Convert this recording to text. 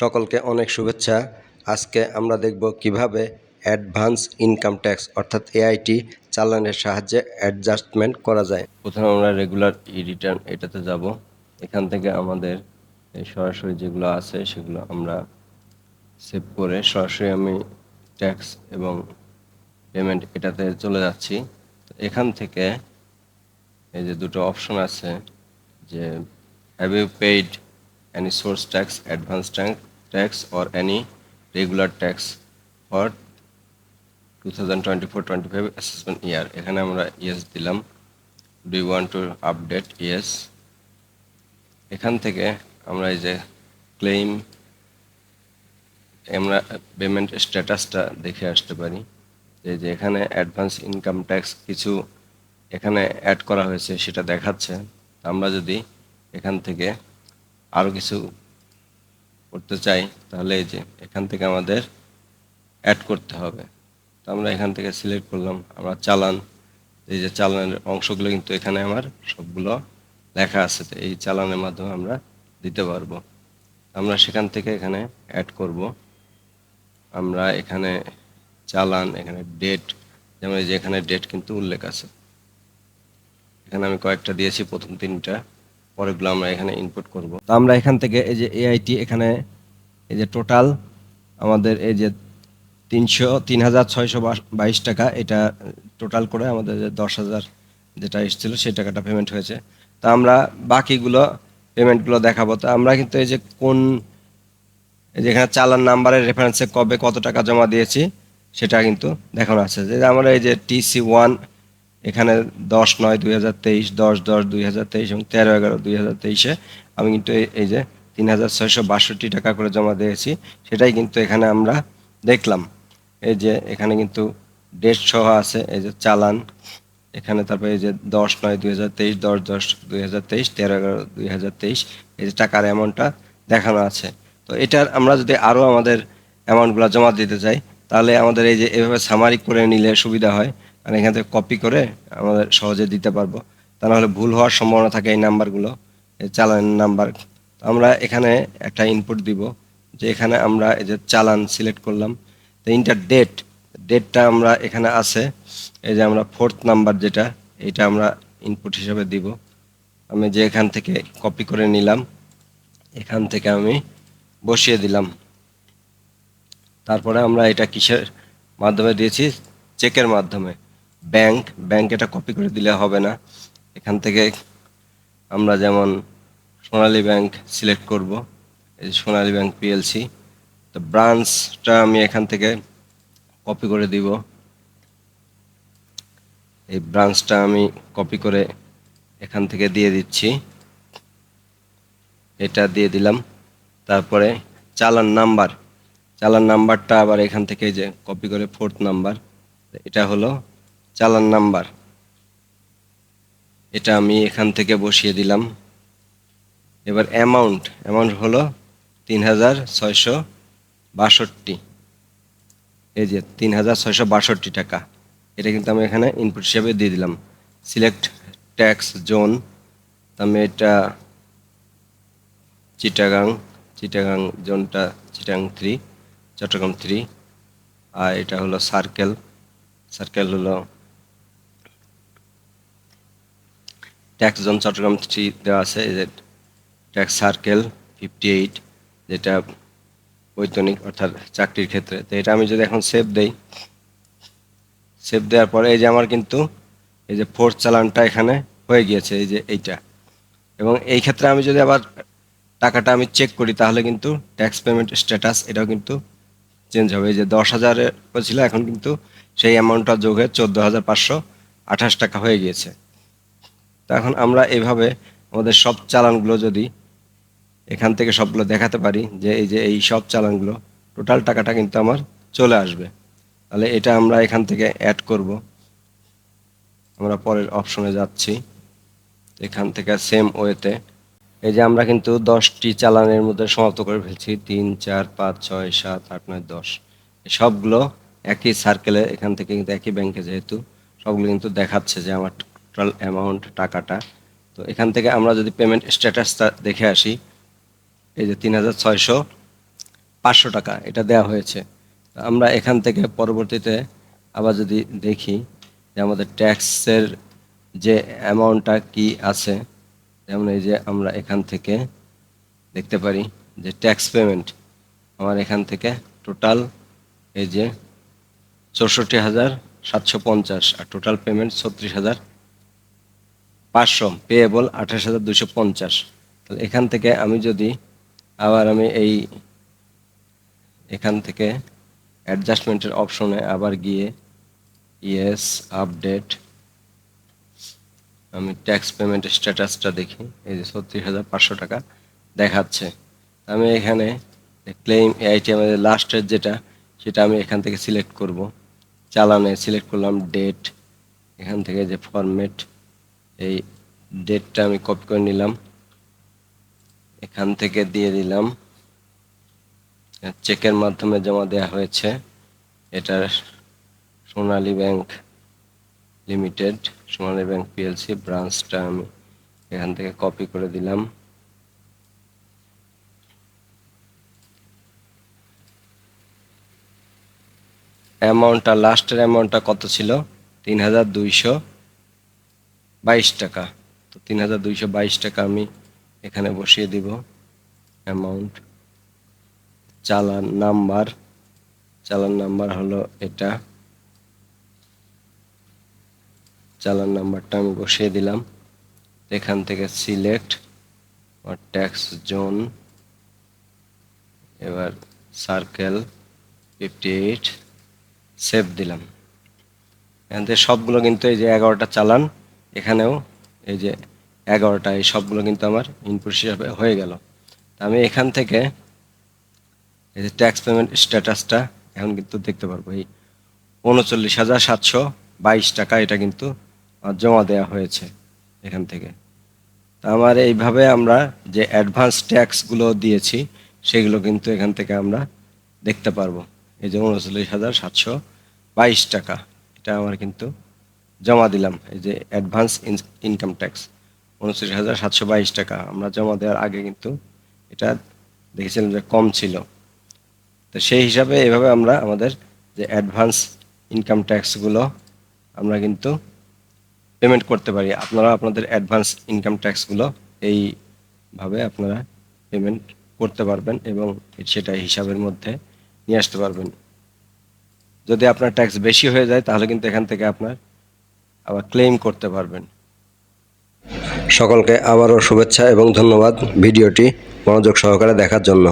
সকলকে অনেক শুভেচ্ছা। আজকে আমরা দেখব কীভাবে অ্যাডভান্স ইনকাম ট্যাক্স অর্থাৎ এআইটি চালানের সাহায্যে অ্যাডজাস্টমেন্ট করা যায়। প্রথমে আমরা রেগুলার ই রিটার্ন এটাতে যাব। এখান থেকে আমাদের সরাসরি যেগুলো আছে সেগুলো আমরা সেভ করে সরাসরি আমি ট্যাক্স এবং পেমেন্ট এটাতে চলে যাচ্ছি। এখান থেকে এই যে দুটো অপশন আছে যে have you paid any source tax advance tax, tax or any regular tax for 2024-25 assessment year. এখানে আমরা ইয়েস দিলাম। Do you want to update yes এখান থেকে আমরা এই যে ক্লেইম আমরা পেমেন্ট স্ট্যাটাসটা দেখে আসতে পারি। যে যে এখানে অ্যাডভান্স ইনকাম ট্যাক্স কিছু এখানে অ্যাড করা হয়েছে, সেটা দেখাচ্ছে। আমরা যদি এখান থেকে আরও কিছু করতে চাই, তাহলে এই যে এখান থেকে আমাদের অ্যাড করতে হবে। তো আমরা এখান থেকে সিলেক্ট করলাম, আমরা চালান, এই যে চালানের অংশগুলো কিন্তু এখানে আমার সবগুলো লেখা আছে এই চালানের মাধ্যমে আমরা দিতে পারব। আমরা সেখান থেকে এখানে অ্যাড করব। আমরা এখানে চালান, এখানে ডেট যেমন এই যে এখানে ডেট কিন্তু উল্লেখ আছে। এখানে আমি কয়েকটা দিয়েছি, প্রথম তিনটা। পরেরগুলো আমরা এখানে ইনপুট করব। তো আমরা এখান থেকে এই যে এআইটি এখানে এই যে টোটাল আমাদের এই যে তিনশো তিন হাজার ছয়শো বাইশ টাকা এটা টোটাল করে আমাদের যে দশ হাজার যেটা এসেছিল সেই টাকাটা পেমেন্ট হয়েছে। তা আমরা বাকিগুলো পেমেন্টগুলো দেখাবো। তো আমরা কিন্তু এই যে কোন এই যে এখানে চালান নাম্বারের রেফারেন্সে কবে কত টাকা জমা দিয়েছি সেটা কিন্তু দেখানো আছে। যে আমরা এই যে টিসি ওয়ান এখানে দশ নয় দুই হাজার তেইশ, দশ দশ দুই হাজার তেইশ এবং তেরো এগারো দুই হাজার তেইশে আমি কিন্তু এই- যে তিন হাজার ছয়শো বাষট্টি টাকা করে জমা দিয়েছি, সেটাই কিন্তু এখানে আমরা দেখলাম। এই যে এখানে কিন্তু ডেট সহ আছে, এই যে চালান। এখানে তারপরে এই যে দশ নয় দুই হাজার তেইশ, দশ দশ দুই হাজার তেইশ, তেরো এগারো দুই হাজার তেইশ, এই যে টাকার অ্যামাউন্টটা দেখানো আছে। তো এটার আমরা যদি আরও আমাদের অ্যামাউন্টগুলো জমা দিতে চাই, তাহলে আমাদের এই যে এভাবে সামারি করে নিলে সুবিধা হয়। আর এখান থেকে কপি করে আমাদের সহজে দিতে পারব। তা নাহলে ভুল হওয়ার সম্ভাবনা থাকে এই নাম্বারগুলো, এই চালান নাম্বার। আমরা এখানে একটা ইনপুট দিব, যে এখানে আমরা এই যে চালান সিলেক্ট করলাম। তো ইন্টার ডেট ডেটটা আমরা এখানে আছে, এই যে আমরা ফোর্থ নাম্বার যেটা, এটা আমরা ইনপুট হিসেবে দিব। আমি যে এখান থেকে কপি করে নিলাম, এখান থেকে আমি বসিয়ে দিলাম। তারপরে আমরা এটা কিসের মাধ্যমে দিয়েছি? চেকের মাধ্যমে। ব্যাংক ব্যাংক এটা কপি করে দিলে হবে না। এখান থেকে আমরা যেমন সোনালী ব্যাংক সিলেক্ট করব, এই সোনালী ব্যাংক পিএলসি তো ব্রাঞ্চটা আমি এখান থেকে কপি করে দিব। এই ব্রাঞ্চটা আমি কপি করে এখান থেকে দিয়ে দিচ্ছি। এটা দিয়ে দিলাম। তারপরে চালান নাম্বার, চালান নাম্বারটা আবার এখান থেকে যে কপি করে ফোর্থ নাম্বার, এটা হলো চালান নাম্বার। এটা আমি এখান থেকে বসিয়ে দিলাম। এবার অ্যামাউন্ট অ্যামাউন্ট হলো তিন হাজার ছয়শো বাষট্টি। এই যে তিন হাজার ছয়শো বাষট্টি টাকা। এটা কিন্তু আমি এখানে ইনপুট হিসেবে দিয়ে দিলাম। সিলেক্ট ট্যাক্স জোন আমি এটা চিটাগাং চিটাগাং জোনটা চিটাগাং থ্রি চট্টগ্রাম থ্রি আর এটা হলো সার্কেল সার্কেল হলো ট্যাক্স জোন চট্টগ্রাম থ্রি দেওয়া আছে যে ট্যাক্স সার্কেল ফিফটি এইট যেটা বৈতনিক অর্থাৎ চাকরির ক্ষেত্রে। তো এটা আমি যদি এখন সেভ দেই সেভ দেওয়ার পরে এই যে আমার কিন্তু এই যে ফোর্থ চালানটা এখানে হয়ে গিয়েছে, এই যে এইটা। এবং এই ক্ষেত্রে আমি যদি আবার টাকাটা আমি চেক করি, তাহলে কিন্তু ট্যাক্স পেমেন্ট স্ট্যাটাস এটাও কিন্তু চেঞ্জ হবে। এই যে দশ হাজারে ছিল, এখন কিন্তু সেই অ্যামাউন্টটা যোগ হয়ে চোদ্দ হাজার পাঁচশো আঠাশ টাকা হয়ে গিয়েছে। তো এখন আমরা এভাবে আমাদের সব চালানগুলো যদি এখান থেকে সবগুলো দেখাতে পারি যে এই যে এই সব চালানগুলো টোটাল টাকাটা কিন্তু আমার চলে আসবে। তাহলে এটা আমরা এখান থেকে অ্যাড করব। আমরা পরের অপশনে যাচ্ছি। এখান থেকে সেম ওয়েতে এই যে আমরা কিন্তু দশটি চালানের মধ্যে সমাপ্ত করে ফেলছি। তিন, চার, পাঁচ, ছয়, সাত, আট, নয়, দশ। সবগুলো একই সার্কেলে এখান থেকে কিন্তু একই ব্যাংকে যেহেতু, সবগুলো কিন্তু দেখাচ্ছে যে আমার টোটাল অ্যামাউন্ট টাকাটা। তো এখান থেকে আমরা যদি পেমেন্ট স্ট্যাটাসটা দেখে আসি, এই যে তিন হাজার ছয়শো পাঁচশো টাকা এটা দেওয়া হয়েছে। আমরা এখান থেকে পরবর্তীতে আবার যদি দেখি যে আমাদের ট্যাক্সের যে অ্যামাউন্টটা কি আছে, যেমন এই যে আমরা এখান থেকে দেখতে পারি যে ট্যাক্স পেমেন্ট আমার এখান থেকে টোটাল এই যে চৌষট্টি হাজার সাতশো পঞ্চাশ আর টোটাল পেমেন্ট ছত্রিশ হাজার পাঁচশো পেয়েবল আঠাশ হাজার দুশো পঞ্চাশ। তাহলে এখান থেকে আমি যদি আবার আমি এই এখান থেকে অ্যাডজাস্টমেন্টের অপশনে আবার গিয়ে ইয়েস আপডেট আমি ট্যাক্স পেমেন্ট স্ট্যাটাসটা দেখি, এই যে ছত্রিশ হাজার পাঁচশো টাকা দেখাচ্ছে। আমি এখানে ক্লেম এআইটি আমাদের লাস্টের যেটা, সেটা আমি এখান থেকে সিলেক্ট করব। চালানে সিলেক্ট করলাম ডেট এখান থেকে যে ফরম্যাট এই ডেটটা আমি কপি করে নিলাম। এখান থেকে দিয়ে দিলাম। চেকের মাধ্যমে জমা দেওয়া হয়েছে। এটা Sonali Bank Limited, Sonali Bank PLC ব্রাঞ্চটা আমি এখান থেকে কপি করে দিলাম। অ্যামাউন্টটা লাস্টের অ্যামাউন্টটা কত ছিল? তিন হাজার দুইশো। বাইশ টাকা। তো তিন হাজার দুইশো বাইশ টাকা আমি এখানে বসিয়ে দিব। অ্যামাউন্ট চালান নাম্বার। চালান নাম্বার হলো এটা। চালান নাম্বারটা আমি বসিয়ে দিলাম। এখান থেকে সিলেক্ট ট্যাক্স জোন এবার সার্কেল ফিফটি এইট সেভ দিলাম। এখান থেকে সবগুলো কিন্তু এই যে এগারোটা চালান। এখানেও এই যে এগারোটা, এই সবগুলো কিন্তু আমার ইনপুট হিসাবে হয়ে গেল। তা আমি এখান থেকে এই যে ট্যাক্স পেমেন্ট স্ট্যাটাসটা এখন কিন্তু দেখতে পারব। এই উনচল্লিশ হাজার সাতশো বাইশ টাকা এটা কিন্তু জমা দেওয়া হয়েছে এখান থেকে। তা আমার এইভাবে আমরা যে অ্যাডভান্স ট্যাক্সগুলো দিয়েছি, সেগুলো কিন্তু এখান থেকে আমরা দেখতে পারব। এই যে উনচল্লিশ হাজার সাতশো বাইশ টাকা, এটা আমার কিন্তু জমা দিলাম, এই যে অ্যাডভান্স ইনকাম ট্যাক্স উনচল্লিশ হাজার সাতশো বাইশ টাকা। আমরা জমা দেওয়ার আগে কিন্তু এটা দেখেছিলাম যে কম ছিল। তো সেই হিসাবে এভাবে আমরা আমাদের যে অ্যাডভান্স ইনকাম ট্যাক্সগুলো আমরা কিন্তু পেমেন্ট করতে পারি। আপনারা আপনাদের অ্যাডভান্স ইনকাম ট্যাক্সগুলো এইভাবে আপনারা পেমেন্ট করতে পারবেন এবং সেটা হিসাবের মধ্যে নিয়ে আসতে পারবেন। যদি আপনার ট্যাক্স বেশি হয়ে যায়, তাহলে কিন্তু এখান থেকে আপনার আবার ক্লেম করতে পারবেন। সকলকে আবারও শুভেচ্ছা এবং ধন্যবাদ ভিডিওটি মনোযোগ সহকারে দেখার জন্য।